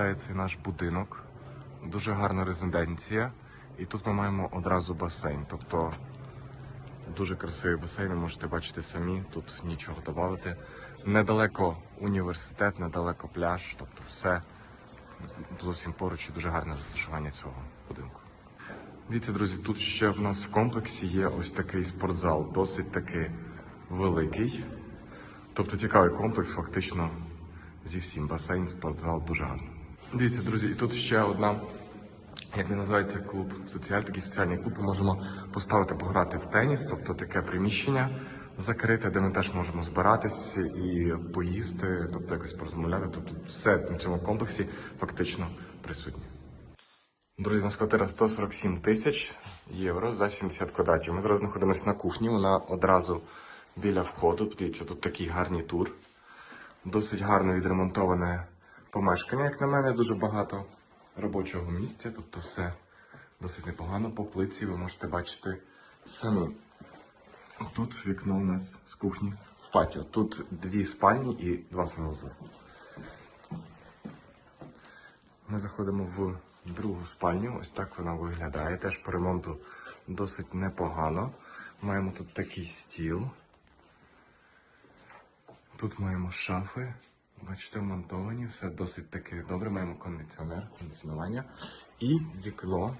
Це наш будинок, дуже гарна резиденція. І тут ми маємо одразу басейн. Тобто дуже красивий басейн, можете бачити самі, тут нічого додати. Недалеко університет, недалеко пляж, тобто все зовсім поруч і дуже гарне розташування цього будинку. Дивіться, друзі, тут ще в нас в комплексі є ось такий спортзал, досить таки великий. Тобто цікавий комплекс, фактично зі всім. Басейн, спортзал, дуже гарно. Дивіться, друзі, і тут ще одна, як не називається клуб, соціаль, такий соціальний клуб. Ми можемо поставити пограти в теніс, тобто таке приміщення закрите, де ми теж можемо збиратись і поїсти, тобто якось порозмовляти. Тобто все на цьому комплексі фактично присутнє. Друзі, у нас квартира 147 тисяч євро за 70 квадратів. Ми зараз знаходимося на кухні, вона одразу біля входу. Подивіться, тут такий гарний тур. Досить гарно відремонтоване помешкання, як на мене, дуже багато робочого місця, тобто все досить непогано. По плиці ви можете бачити самі. Тут вікно у нас з кухні в патіо. Тут дві спальні і два санузли. Ми заходимо в другу спальню. Ось так вона виглядає. Теж по ремонту досить непогано. Маємо тут такий стіл. Тут маємо шафи. Бачите, вмонтовані, все досить таки добре. Маємо кондиціонер, кондиціонування. І вікно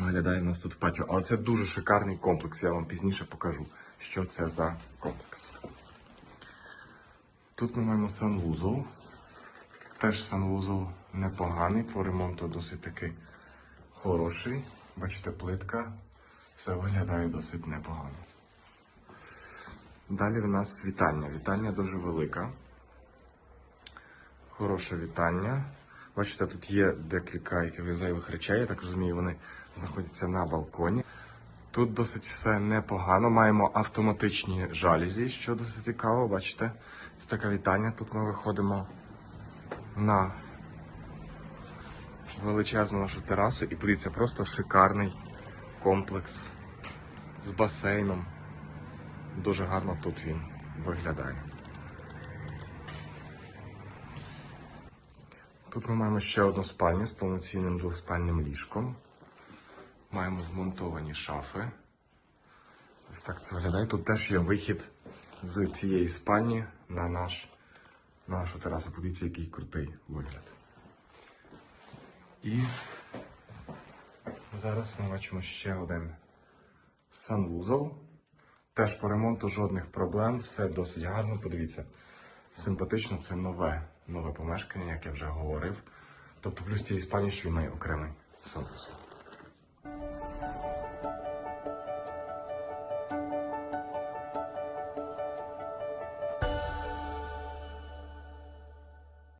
виглядає у нас тут патіо. Але це дуже шикарний комплекс. Я вам пізніше покажу, що це за комплекс. Тут ми маємо санвузол. Теж санвузол непоганий, по ремонту досить таки хороший. Бачите, плитка. Все виглядає досить непогано. Далі в нас вітальня. Вітальня дуже велика. Хороше вітання. Бачите, тут є декілька якихось зайвих речей, я так розумію, вони знаходяться на балконі. Тут досить все непогано. Маємо автоматичні жалюзі, що досить цікаво. Бачите, ось таке вітання. Тут ми виходимо на величезну нашу терасу і подивіться, просто шикарний комплекс з басейном. Дуже гарно тут він виглядає. Тут ми маємо ще одну спальню з повноцінним двоспальним ліжком. Маємо вмонтовані шафи. Ось так це виглядає. Тут теж є вихід з цієї спальні на, наш, на нашу терасу. Подивіться, який крутий вигляд. І зараз ми бачимо ще один санвузол. Теж по ремонту жодних проблем, все досить гарно. Подивіться, симпатично, це нове, нове помешкання, як я вже говорив. Тобто плюс цієї спальні, що має окремий санвузол.